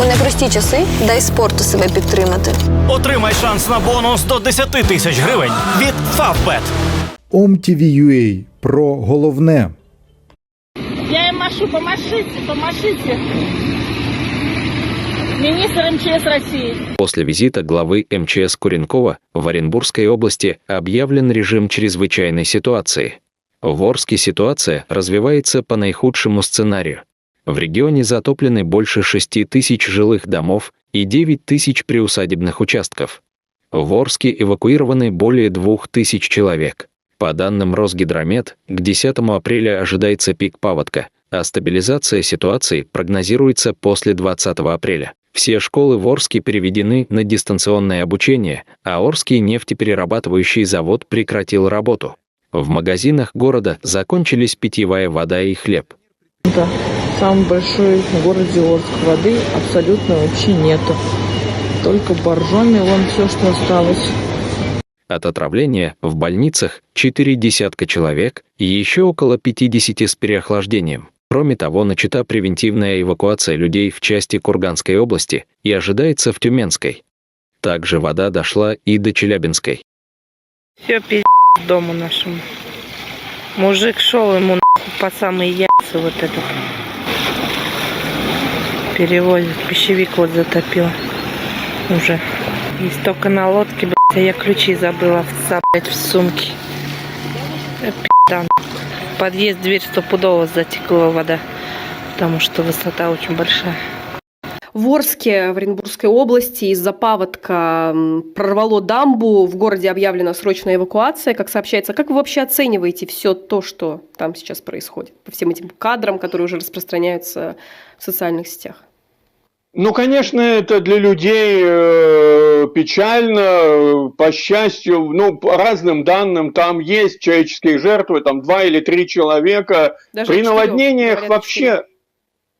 У непрості часи дай спорту себе підтримати. Отримай шанс на бонус до 10 тисяч гривень від Favbet. OMTV.ua про головне. Я им машу, помашите, помашите. Министр МЧС России. После визита главы МЧС Куренкова в Оренбургской области объявлен режим чрезвычайной ситуации. В Орске ситуация развивается по наихудшему сценарию. В регионе затоплены больше 6 тысяч жилых домов и 9 тысяч приусадебных участков. В Орске эвакуированы более 2 тысяч человек. По данным Росгидромет, к 10 апреля ожидается пик паводка, а стабилизация ситуации прогнозируется после 20 апреля. Все школы в Орске переведены на дистанционное обучение, а Орский нефтеперерабатывающий завод прекратил работу. В магазинах города закончились питьевая вода и хлеб. Да, самый большой в городе Орск воды абсолютно вообще нету. Только в Боржоме вон все, что осталось. От отравления в больницах 4 десятка человек и еще около 50 с переохлаждением. Кроме того, начата превентивная эвакуация людей в части Курганской области и ожидается в Тюменской. Также вода дошла и до Челябинской. Все пиздец дому нашему. Мужик шел ему нахуй по самые яйца вот этот. Перевозит. Пищевик вот затопил. Уже. Есть только на лодке, блядь, а я ключи забыла блядь, в сумке. Э, подъезд дверь стопудово затекла вода. Потому что высота очень большая. В Орске, в Оренбургской области, из-за паводка прорвало дамбу. В городе объявлена срочная эвакуация, как сообщается. Как вы вообще оцениваете все то, что там сейчас происходит? По всем этим кадрам, которые уже распространяются в социальных сетях. Ну, конечно, это для людей э, печально. По счастью, ну, по разным данным, там есть человеческие жертвы, там два или три человека. Даже При наводнениях вообще четырех.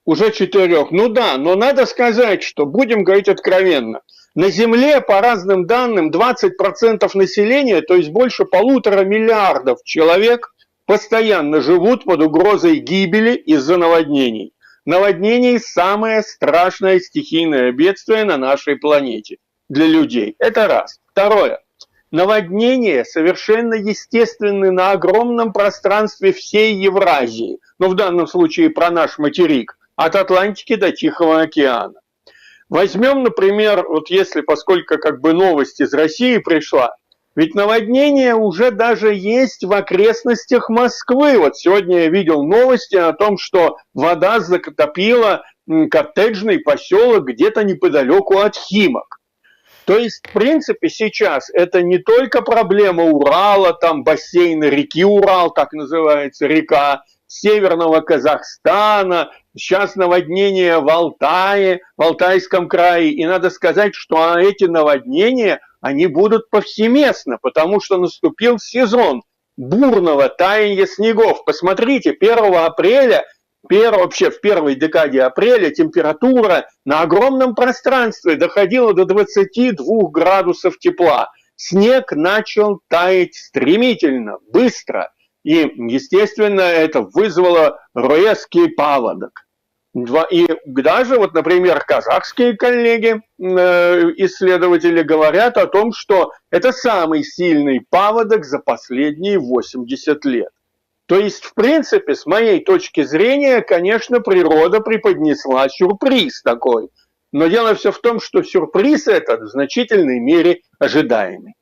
Уже четырех. Ну да, но надо сказать, что будем говорить откровенно. На Земле, по разным данным, 20% населения, то есть больше полутора миллиардов человек, постоянно живут под угрозой гибели из-за наводнений. Наводнение – самое страшное стихийное бедствие на нашей планете для людей. Это раз. Второе. Наводнения совершенно естественны на огромном пространстве всей Евразии. Но в данном случае про наш материк. От Атлантики до Тихого океана. Возьмем, например, вот если, поскольку как бы новость из России пришла, ведь наводнение уже даже есть в окрестностях Москвы. Вот сегодня я видел новости о том, что вода затопила коттеджный поселок где-то неподалеку от Химок. То есть, в принципе, сейчас это не только проблема Урала, там бассейна реки Урал, так называется река, Северного Казахстана, сейчас наводнение в Алтае, в Алтайском крае. И надо сказать, что эти наводнения, они будут повсеместно, потому что наступил сезон бурного таяния снегов. Посмотрите, 1 апреля, пер- вообще в первой декаде апреля температура на огромном пространстве доходила до 22 градусов тепла. Снег начал таять стремительно, быстро. И, естественно, это вызвало резкий паводок. И даже, вот, например, казахские коллеги, э, исследователи, говорят о том, что это самый сильный паводок за последние 80 лет. То есть, в принципе, с моей точки зрения, конечно, природа преподнесла сюрприз такой. Но дело все в том, что сюрприз этот в значительной мере ожидаемый.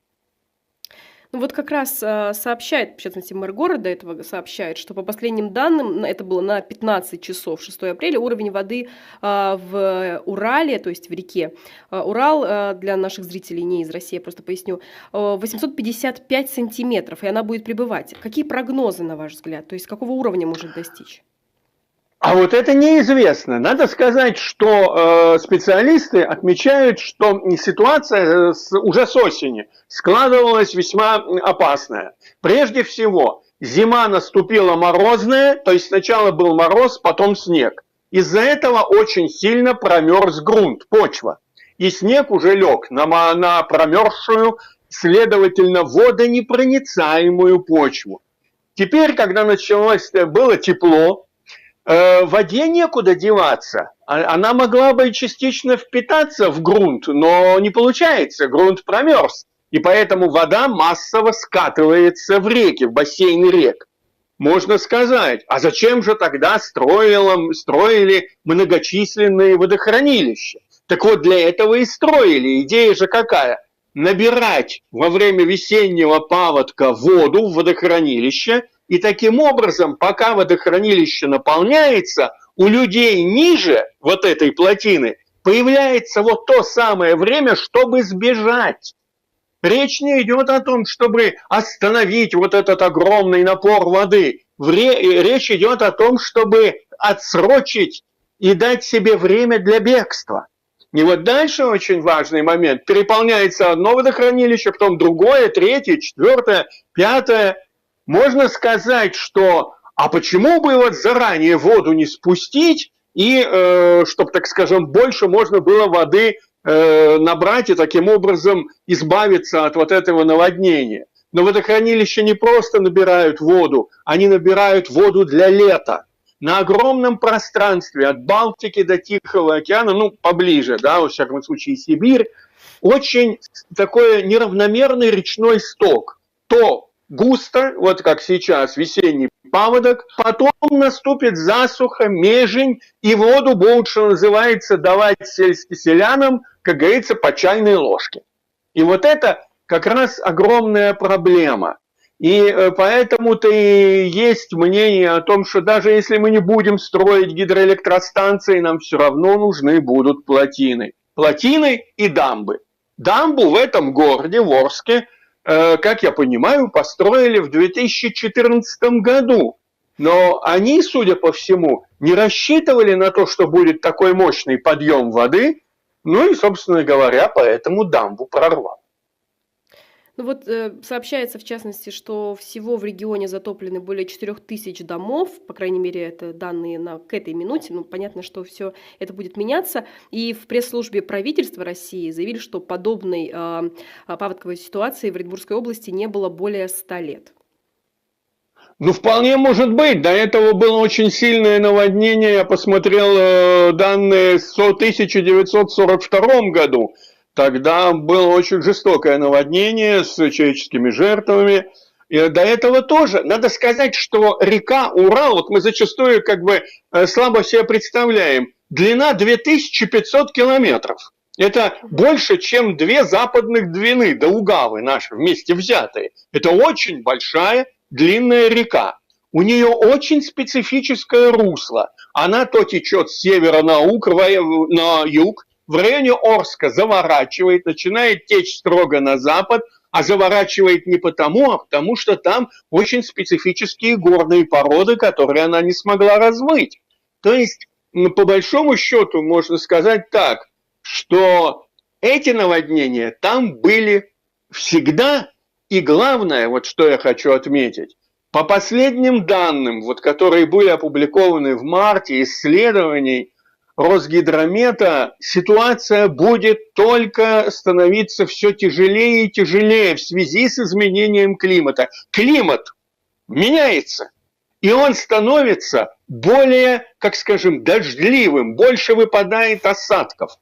Ну вот как раз э, сообщает, в частности, мэр города этого сообщает, что по последним данным, это было на 15 часов 6 апреля, уровень воды а, в Урале, то есть в реке, а, Урал, а, для наших зрителей не из России, я просто поясню, а, 855 сантиметров, и она будет прибывать. Какие прогнозы, на ваш взгляд? То есть какого уровня может достичь? А вот это неизвестно. Надо сказать, что э, специалисты отмечают, что ситуация э, с- уже с осени складывалась весьма опасная. Прежде всего, зима наступила морозная, то есть сначала был мороз, потом снег. Из-за этого очень сильно промерз грунт, почва. И снег уже лег на, на промерзшую, следовательно, водонепроницаемую почву. Теперь, когда началось, э, было тепло, воде некуда деваться. А- Она могла бы частично впитаться в грунт, но не получается, грунт промерз. И поэтому вода массово скатывается в реки, в бассейны рек. Можно сказать, а зачем же тогда строило, строили многочисленные водохранилища? Так вот, для этого и строили. Идея же какая? Набирать во время весеннего паводка воду в водохранилище, и таким образом, пока водохранилище наполняется, у людей ниже вот этой плотины появляется вот то самое время, чтобы сбежать. Речь не идет о том, чтобы остановить вот этот огромный напор воды. Речь идет о том, чтобы отсрочить и дать себе время для бегства. И вот дальше очень важный момент. Переполняется одно водохранилище, потом другое, третье, четвертое, пятое. Можно сказать, что а почему бы вот заранее воду не спустить, и э, чтобы, так скажем, больше можно было воды э, набрать и таким образом избавиться от вот этого наводнения. Но водохранилища не просто набирают воду, они набирают воду для лета. На огромном пространстве от Балтики до Тихого океана, ну, поближе, да, во всяком случае, Сибирь, очень такой неравномерный речной сток. То густо, вот как сейчас, весенний паводок, потом наступит засуха, межень, и воду будут, что называется, давать сельским селянам, как говорится, по чайной ложке. И вот это как раз огромная проблема. И э, поэтому-то и есть мнение о том, что даже если мы не будем строить гидроэлектростанции, нам все равно нужны будут плотины. Плотины и дамбы. Дамбу в этом городе, в Орске, как я понимаю, построили в 2014 году. Но они, судя по всему, не рассчитывали на то, что будет такой мощный подъем воды, ну и, собственно говоря, поэтому дамбу прорвало. Ну вот э, сообщается в частности, что всего в регионе затоплены более 4000 домов, по крайней мере, это данные на, к этой минуте, ну понятно, что все это будет меняться. И в пресс-службе правительства России заявили, что подобной э, паводковой ситуации в Оренбургской области не было более 100 лет. Ну, вполне может быть. До этого было очень сильное наводнение. Я посмотрел э, данные с 1942 году. Тогда было очень жестокое наводнение с человеческими жертвами. И до этого тоже. Надо сказать, что река Урал, вот мы зачастую как бы э, слабо себе представляем, длина 2500 километров. Это больше, чем две западных Двины, Даугавы наши вместе взятые. Это очень большая длинная река. У нее очень специфическое русло. Она то течет с севера на, уг, на юг, в районе Орска заворачивает, начинает течь строго на запад, а заворачивает не потому, а потому что там очень специфические горные породы, которые она не смогла размыть. То есть, по большому счету, можно сказать так, что эти наводнения там были всегда, и главное, вот что я хочу отметить, по последним данным, вот, которые были опубликованы в марте, исследований Росгидромета, ситуация будет только становиться все тяжелее и тяжелее в связи с изменением климата. Климат меняется, и он становится более, как скажем, дождливым, больше выпадает осадков.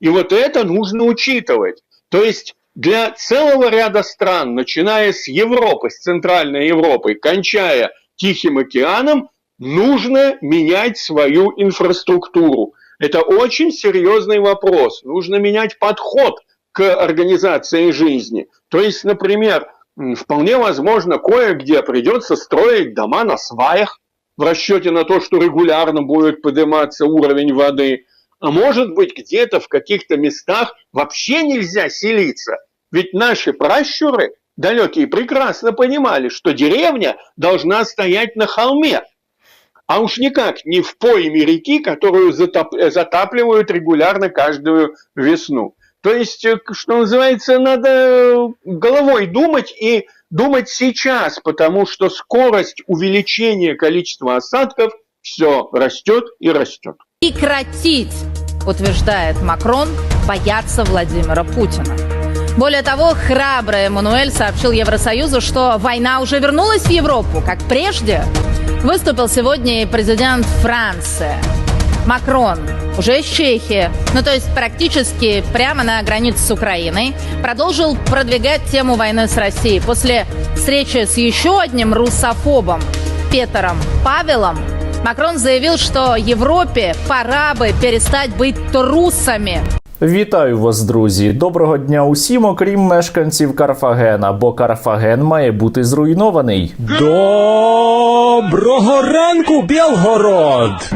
И вот это нужно учитывать. То есть для целого ряда стран, начиная с Европы, с Центральной Европы, кончая Тихим океаном, нужно менять свою инфраструктуру. Это очень серьезный вопрос. Нужно менять подход к организации жизни. То есть, например, вполне возможно, кое-где придется строить дома на сваях в расчете на то, что регулярно будет подниматься уровень воды. А может быть, где-то в каких-то местах вообще нельзя селиться. Ведь наши пращуры далекие прекрасно понимали, что деревня должна стоять на холме, а уж никак не в пойме реки, которую затапливают регулярно каждую весну. То есть, э, что называется, надо головой думать и думать сейчас, потому что скорость увеличения количества осадков все растет и растет. Прекратить, утверждает Макрон, бояться Владимира Путина. Более того, храбрый Эммануэль сообщил Евросоюзу, что война уже вернулась в Европу, как прежде. Выступил сегодня и президент Франции. Макрон, уже из Чехии, ну то есть практически прямо на границе с Украиной, продолжил продвигать тему войны с Россией. После встречи с еще одним русофобом Петером Павелом Макрон заявил, что Европе пора бы перестать быть трусами. Вітаю вас, друзі! Доброго дня усім, окрім мешканців Карфагена, бо Карфаген має бути зруйнований. Доброго ранку, Білгород!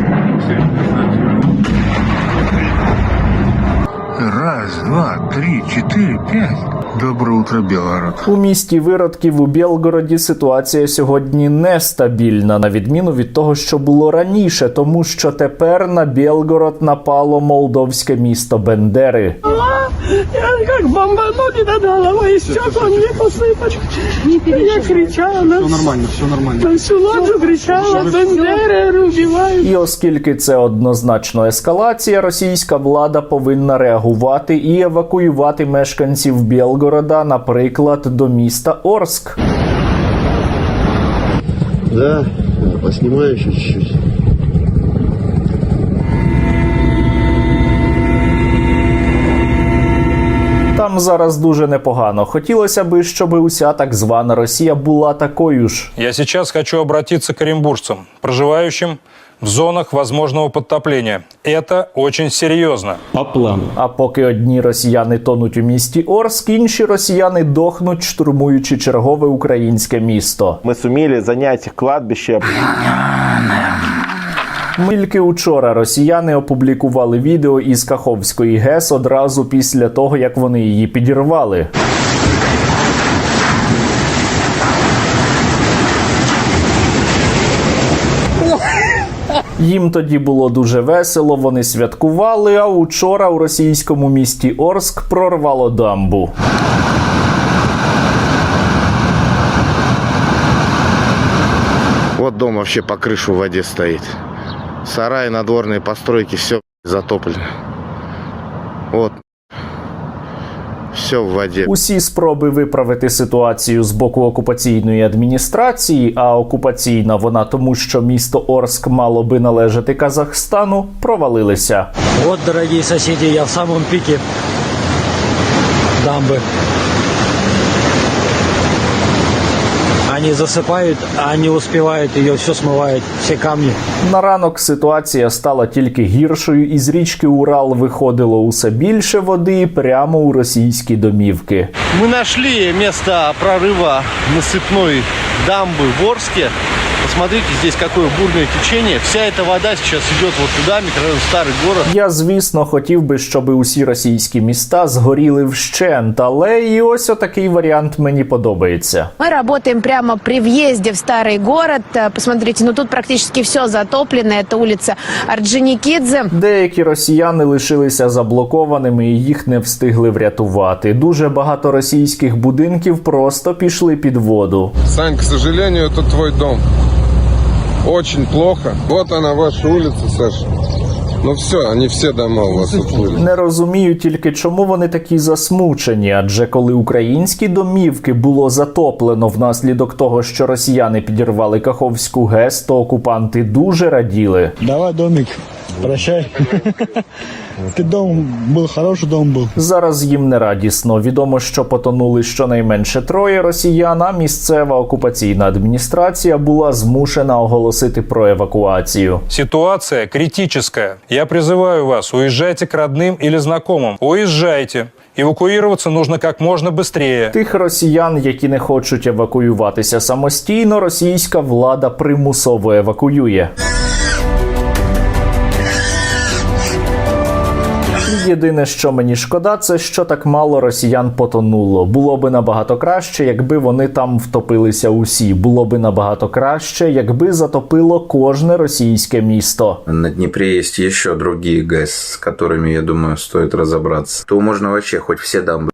Раз, два, три, четыре, пять. Доброе утро, Білород. У місті виродків у Білгороді ситуація сьогодні нестабільна, на відміну від того, що було раніше, тому що тепер на Білгород напало молдовське місто Бендери. Как бомбанули над головой, стекла мне посыпать. Я кричала все нормально, все нормально. На всю ладу кричала, Бендеры убивают. І оскільки це однозначно ескалація, російська влада повинна реагувати і евакуювати мешканців Білгорода, наприклад, до міста Орск. Да, поснимаю еще чуть-чуть. Зараз дуже непогано. Хотілося би, щоб уся так звана Росія була такою ж. Я сейчас хочу обратиться к оренбуржцам, проживающим в зонах возможного подтопления. Это очень серьезно. А поки одні росіяни тонуть у місті Орск, інші росіяни дохнуть, штурмуючи чергове українське місто. Мы сумели занять кладбище. Тільки учора росіяни опублікували відео із Каховської ГЕС одразу після того, як вони її підірвали. Їм тоді було дуже весело, вони святкували. А учора у російському місті Орск прорвало дамбу. Вот дом вообще по крышу в воде стоит. Сараи, надворные постройки, все затоплено. Вот. Все в воде. Усі спроби виправити ситуацію з боку окупаційної адміністрації, а окупаційна вона тому, що місто Орск мало би належати Казахстану, провалилися. Вот, дорогие соседи, я в самом пике дамбы. Они засыпают, а не успевают ее, все смывают, все камни. На ранок ситуація стала тільки гіршою, і з річки Урал виходило усе більше води прямо у російські домівки. Мы нашли место прорыва насыпной дамбы в Орске. Посмотрите, здесь какое бурное течение. Вся эта вода сейчас идет вот туда, микрорайон Старый город. Я, звісно, хотів би, щоб усі російські міста згоріли вщент, але і ось отакий варіант мені подобається. Мы работаем прямо при въезде в старый город. Э, Посмотрите, ну тут практически все затоплено. Это улица Орджоникидзе. Деякі росіяни лишилися заблокованими і їх не встигли врятувати. Дуже багато російських будинків просто пішли під воду. Сань, к сожалению, это твой дом. Очень плохо. Вот она, ваша улица, Саша. Ну все, они все дома у вас уплыли. Не розумію тільки, чому вони такі засмучені. Адже коли українські домівки було затоплено внаслідок того, що росіяни підірвали Каховську ГЕС, то окупанти дуже раділи. Давай, домик, прощай. Ты дом был, хороший дом был. Зараз їм не радісно. Відомо, що потонули щонайменше троє росіян. А місцева окупаційна адміністрація була змушена оголосити про евакуацію. Ситуация критическая. Я призываю вас, уезжайте к родным или знакомым. Уезжайте. Эвакуироваться нужно как можно быстрее. Тих росіян, які не хочуть евакуюватися самостійно, російська влада примусово евакуює. Єдине, що мені шкода, це що так мало росіян потонуло. Було би набагато краще, якби вони там втопилися усі. Було би набагато краще, якби затопило кожне російське місто. На Днепре есть еще другие ГЭС, с которыми, я думаю, стоит разобраться. То можно вообще хоть все дамбы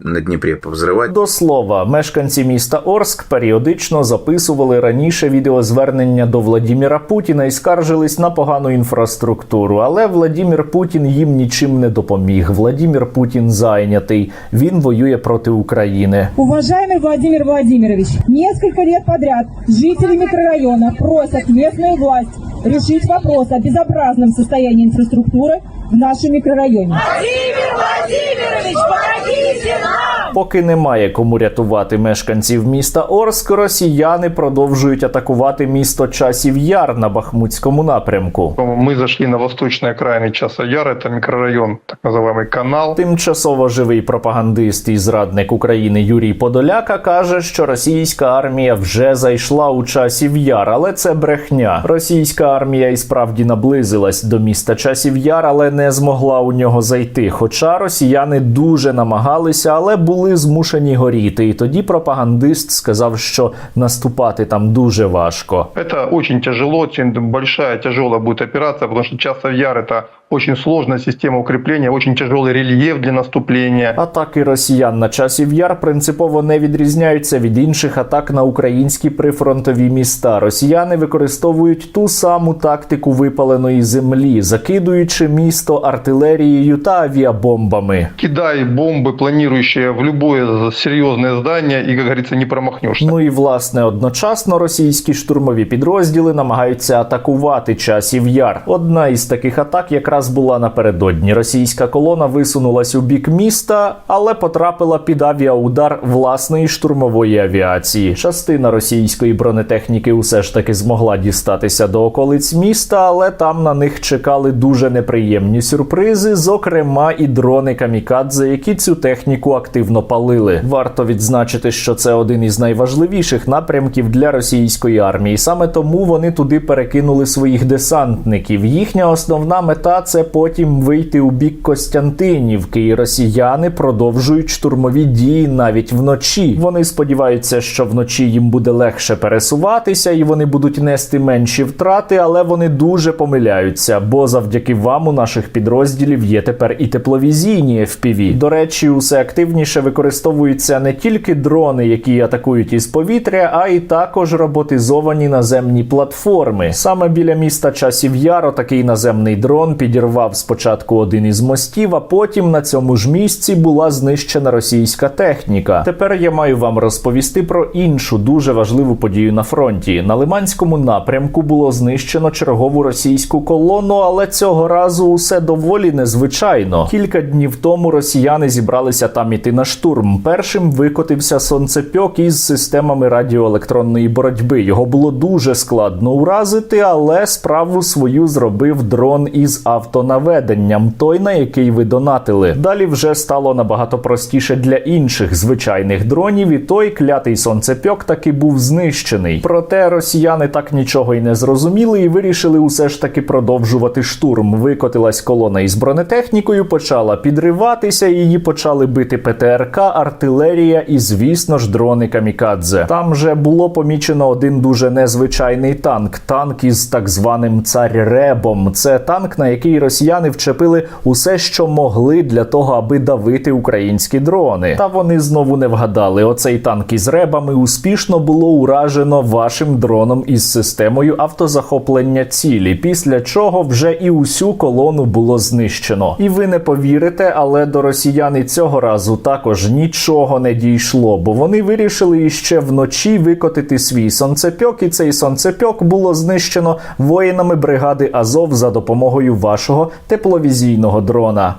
на Днепре повзрывать. До слова, мешканці міста Орск періодично записували раніше відеозвернення до Владіміра Путіна і скаржились на погану інфраструктуру. Але Владімір Путін їм нічим не допоміг. Владімір Путін зайнятий. Він воює проти України. Уважаемый Владимир Владимирович, несколько лет подряд жители микрорайона просят местную власть решить вопрос о безобразном состоянии инфраструктуры в нашем микрорайоне. Владимир Владимирович, помогите нам! Поки немає кому рятувати мешканців міста Орск, росіяни продовжують атакувати місто Часів Яр на Бахмутському напрямку. Мы зашли на восточной окраине Часа Яр, это микрорайон, так называемый канал. Тимчасово живий пропагандист і зрадник України Юрій Подоляка каже, що російська армія вже зайшла у часів яр, але це брехня. Російська армія і справді наблизилась до міста часів яр, але не змогла у нього зайти. Хоча росіяни дуже намагалися, але були змушені горіти. І тоді пропагандист сказав, що наступати там дуже важко. Это очень тяжело, очень большая тяжелая будет операция, потому что Часов Яр это очень сложная система укрепления, очень тяжелый рельеф для наступления. Атаки росіян на часів яр принципово не відрізняються від інших атак на українські прифронтові міста. Росіяни використовують ту саму тактику випаленої землі, закидуючи місто артилерією та авіабомбами. Кидай бомбы, планирующие в любое серьезное здание, и, как говорится, не промахнешься. Ну і власне одночасно російські штурмові підрозділи намагаються атакувати часів яр. Одна із таких атак якраз була напередодні. Російська колона висунулась у бік міста, але потрапила під авіаудар власної штурмової авіації. Частина російської бронетехніки усе ж таки змогла дістатися до околиць міста, але там на них чекали дуже неприємні сюрпризи, зокрема і дрони камікадзе, які цю техніку активно палили. Варто відзначити, що це один із найважливіших напрямків для російської армії. Саме тому вони туди перекинули своїх десантників. Їхня основна мета це потім вийти у бік Костянтинівки, і росіяни продовжують штурмові дії навіть вночі. Вони сподіваються, що вночі їм буде легше пересуватися і вони будуть нести менші втрати, але вони дуже помиляються, бо завдяки вам у наших підрозділів є тепер і тепловізійні FPV. До речі, усе активніше використовуються не тільки дрони, які атакують із повітря, а й також роботизовані наземні платформи. Саме біля міста Часів Яро такий наземний дрон підірвав спочатку один із мостів, а потім на цьому ж місці була знищена російська техніка. Тепер я маю вам розповісти про іншу дуже важливу подію на фронті. На Лиманському напрямку було знищено чергову російську колону, але цього разу усе доволі незвичайно. Кілька днів тому росіяни зібралися там іти на штурм. Першим викотився сонцепьок із системами радіоелектронної боротьби. Його було дуже складно уразити, але справу свою зробив дрон із автонаведенням, той на який ви донатили. Далі вже стало набагато простіше для інших звичайних дронів, і той клятий сонцепьок таки був знищений. Проте росіяни так нічого й не зрозуміли і вирішили усе ж таки продовжувати штурм. Викотилась колона із бронетехнікою, почала підриватися, її почали бити ПТРК, артилерія і, звісно ж, дрони камікадзе. Там же було помічено один дуже незвичайний танк танк із так званим царь-ребом. Це танк, на який росіяни вчепили усе, що могли для того, аби давити українські дрони. Та вони знову не вгадали. Оцей танк із ребами успішно було уражено вашим дроном із системою автозахоплення цілі. Після чого вже і усю колону було знищено. І ви не повірите, але до росіян і цього разу також нічого не дійшло, бо вони вирішили іще вночі викотити свій сонцепьок, і цей сонцепьок було знищено воїнами бригади Азов за допомогою вашого тепловізійного дрона.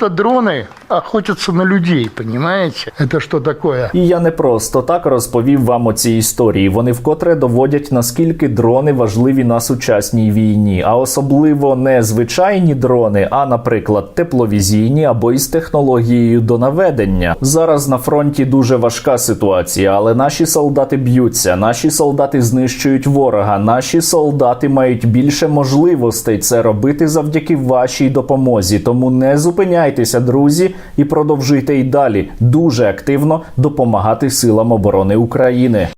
Це дроны охотятся на людей, понимаете? Это что такое? І я не просто так розповів вам оці історії. Вони вкотре доводять наскільки дрони важливі на сучасній війні, а особливо не звичайні дрони, а, наприклад, тепловізійні або із технологією до наведення. Зараз на фронті дуже важка ситуація, але наші солдати б'ються, наші солдати знищують ворога, наші солдати мають більше можливостей це робити завдяки вашій допомозі. Тому не зупиняйтеся, друзі, і продовжуйте й далі дуже активно допомагати силам оборони України.